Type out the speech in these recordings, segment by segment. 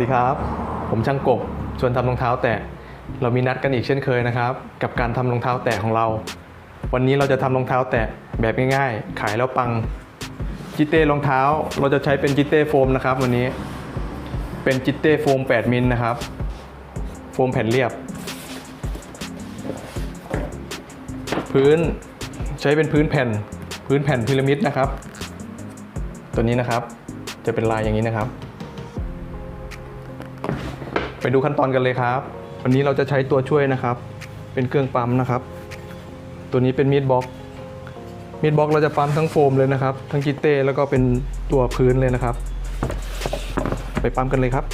วัสดีครับ ผมช่างกบชวนทำรองเท้าแตะ เรามีนัดกันอีกเช่นเคยนะครับ กับการทำรองเท้าแตะของเรา วันนี้เราจะทำรองเท้าแตะแบบง่ายๆ ขายแล้วปังจิเต้รองเท้าเราจะใช้เป็นจิเต้โฟมนะครับ วันนี้เป็นจิเต้โฟม 8 มิลนะครับ โฟมแผ่นเรียบ พื้นใช้เป็นพื้นแผ่นพื้นแผ่นพีระมิดนะครับ ตัวนี้นะครับจะเป็นลายอย่างนี้นะครับ ไปดูขั้นตอนกันเลยครับ วันนี้เราจะใช้ตัวช่วยนะครับ เป็นเครื่องปั๊มนะครับ ตัวนี้เป็นมีดบล็อก มีดบล็อกเราจะปั๊มทั้งโฟมเลยนะครับ ทั้งกิเต้แล้วก็เป็นตัวพื้นเลยนะครับ ไปปั๊มกันเลยครับ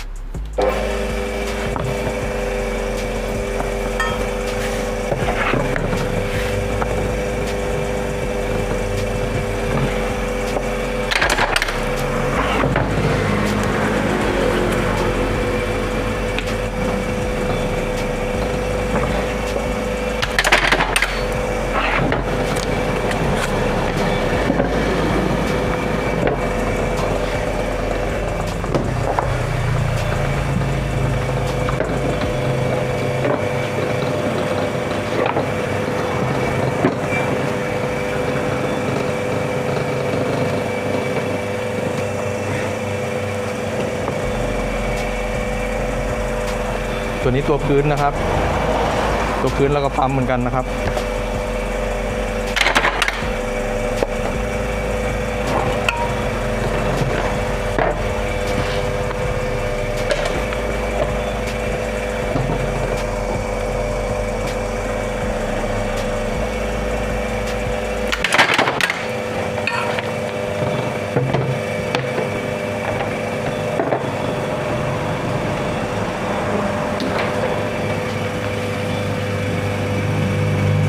ตัวนี้ตัวพื้นนะครับ ตัวพื้นแล้วก็ปั๊มเหมือนกันนะครับ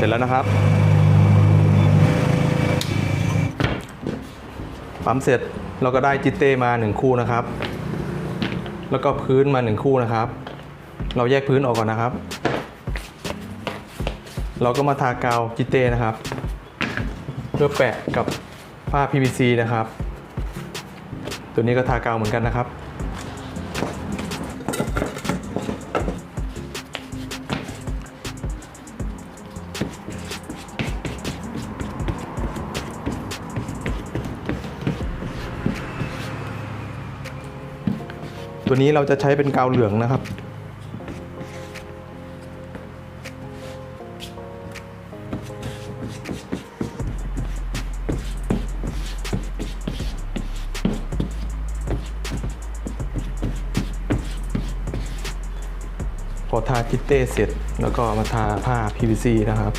เสร็จแล้วนะครับ ปั๊มเสร็จเราก็ได้จิตเต้มาหนึ่งคู่นะครับ แล้วก็พื้นมาหนึ่งคู่นะครับ เราแยกพื้นออกก่อนนะครับ เราก็มาทากาวจิตเต้นะครับ เพื่อแปะกับผ้า PVC นะครับ ตัวนี้ก็ทากาวเหมือนกันนะครับ ตัวนี้เราจะใช้เป็นกาวเหลืองนะครับ พอทาคิตเต้เสร็จแล้วก็มาทาผ้า PVC นะครับ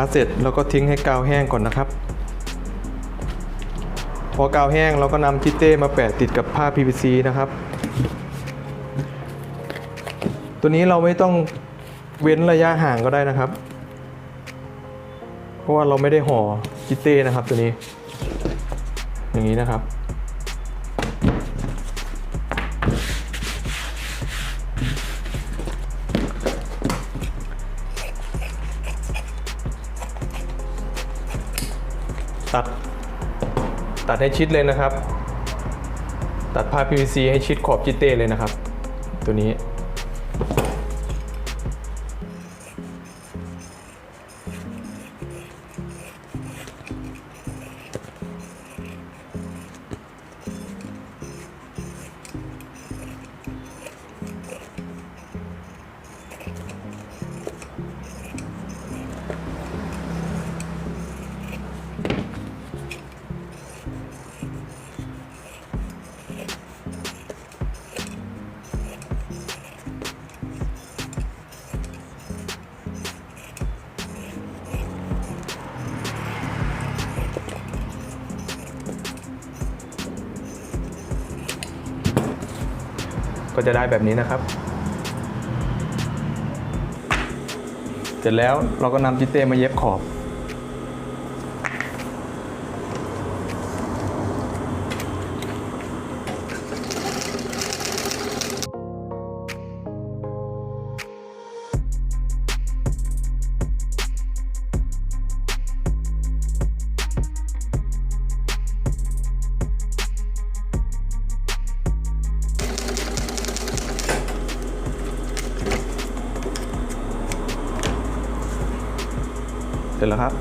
าเสร็จเราก็ทิ้งให้กาวแห้งก่อนนะครับ พอกาวแห้งเราก็นำจิเต้มาแปะติดกับผ้า PVC นะครับ ตัวนี้เราไม่ต้องเว้นระยะห่างก็ได้นะครับ เพราะว่าเราไม่ได้ห่อจิเต้นะครับตัวนี้ อย่างนี้นะครับ ตัดให้ชิดเลยนะครับ ตัดผ้า PVC ให้ชิดขอบจิเต้เลยนะครับ ตัวนี้ ก็จะได้แบบนี้นะครับ เสร็จแล้วเราก็นำจิเต้มาเย็บขอบ เสร็จแล้วครับ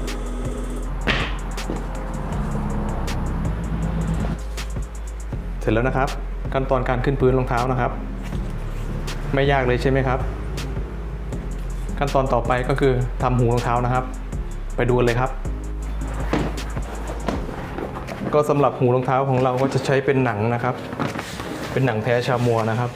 เสร็จแล้วนะครับ ขั้นตอนการขึ้นพื้นรองเท้านะครับ ไม่ยากเลยใช่ไหมครับ ขั้นตอนต่อไปก็คือทำหูรองเท้านะครับ ไปดูกันเลยครับ ก็สำหรับหูรองเท้าของเราก็จะใช้เป็นหนังนะครับ เป็นหนังแท้ชามัวนะครับ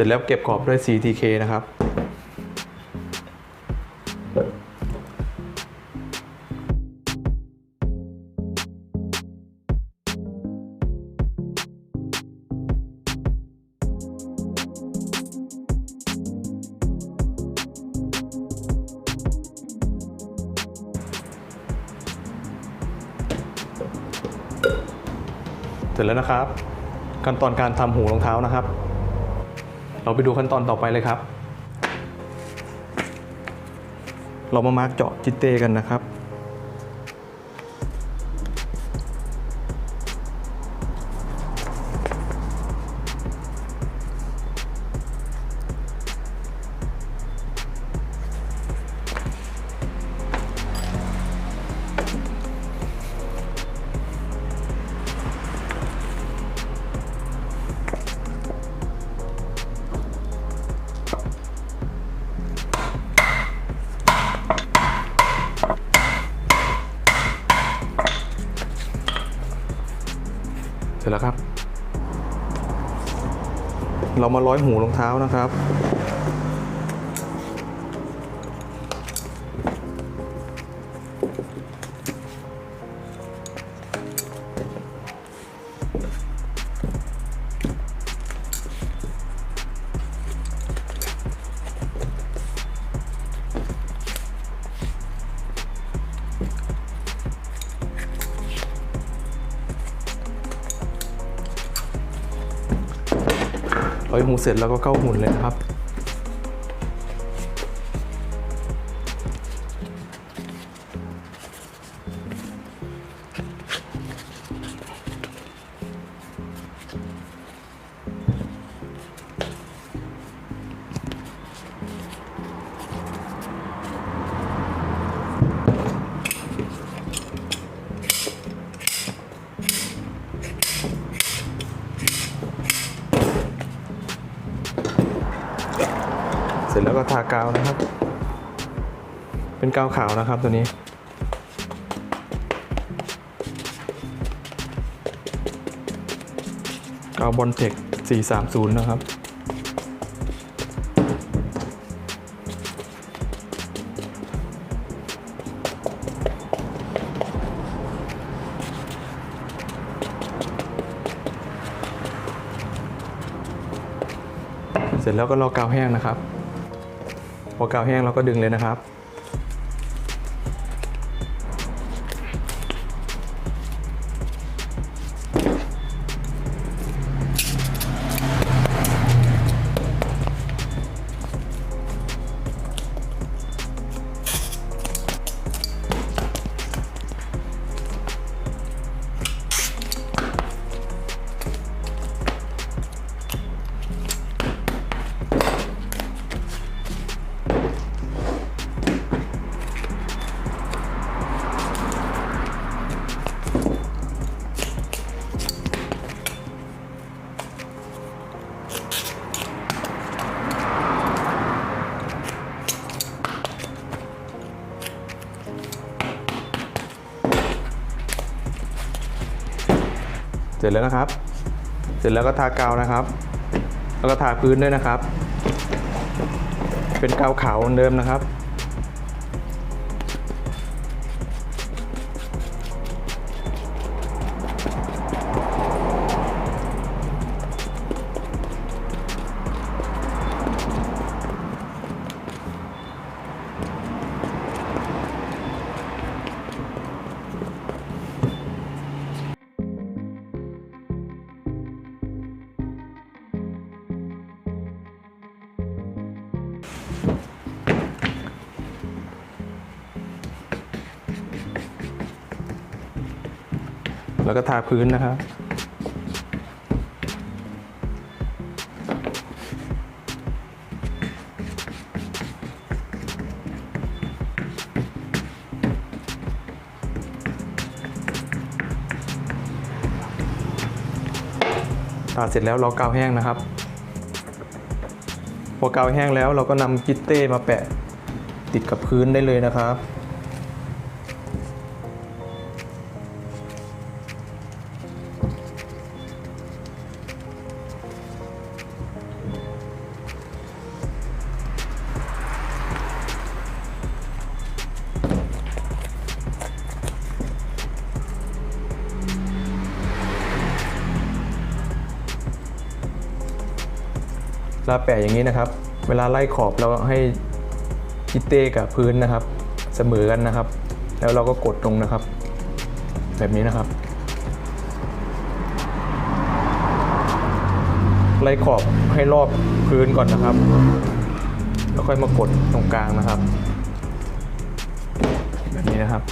ร็จแล้วเก็บกรอบด้วย CTK นะครับ เสร็จแล้วนะครับ ขั้นตอนการทำหูรองเท้านะครับ เราไปดูขั้นตอนต่อไปเลยครับ เรามามาร์กเจาะจิตเตกันนะครับ เสร็จแล้วครับ เรามาร้อยหูรองเท้านะครับ อยหูเสร็จแล้วก็เข้าหุ่นเลยนะครับ ก็ทากาวนะครับ เป็นกาวขาวนะครับตัวนี้ กาวบอลเทค430 นะครับเสร็จแล้วก็รอกาวแห้งนะครับ พอกาวแห้งเราก็ดึงเลยนะครับ เสร็จแล้วนะครับ เสร็จแล้วก็ทากาวนะครับ แล้วก็ทาพื้นด้วยนะครับ เป็นกาวขาวเหมือนเดิมนะครับ แล้วก็ทาพื้นนะครับทาเสร็จแล้วเรากาวแห้งนะครับ พอกาวแห้งแล้วเราก็นำกิตเต้มาแปะติดกับพื้นได้เลยนะครับ เราแปะอย่างนี้นะครับ เวลาไล่ขอบเราให้จิเต้กับพื้นนะครับ เสมอกันนะครับ แล้วเราก็กดลงนะครับ แบบนี้นะครับ ไล่ขอบให้รอบพื้นก่อนนะครับ แล้วค่อยมากดตรงกลางนะครับ แบบนี้นะครับ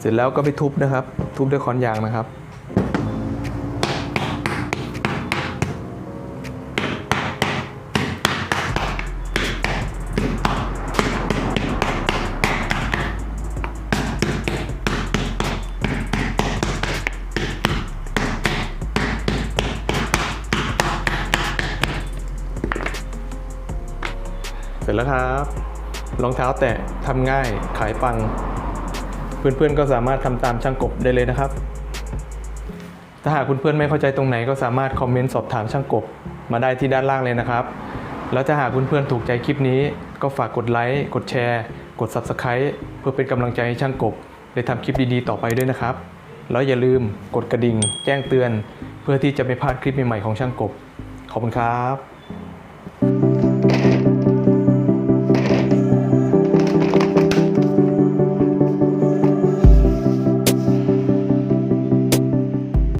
เสร็จแล้วก็ไปทุบนะครับ ทุบด้วยค้อนยางนะครับ ร็จแล้วครับรองเท้าแตะทำง่ายขายปัง เพื่อนๆก็สามารถทำตามช่างกบได้เลยนะครับ ถ้าหากคุณเพื่อนไม่เข้าใจตรงไหนก็สามารถคอมเมนต์สอบถามช่างกบมาได้ที่ด้านล่างเลยนะครับ แล้วถ้าหากเพื่อนๆถูกใจคลิปนี้ ก็ฝากกดไลค์กดแชร์ กด Subscribe เพื่อเป็นกำลังใจให้ช่างกบได้ทำคลิปดีๆต่อไปด้วยนะครับ แล้วอย่าลืมกดกระดิ่ง แจ้งเตือน เพื่อที่จะไม่พลาดคลิปใหม่ๆของช่างกบขอบคุณครับ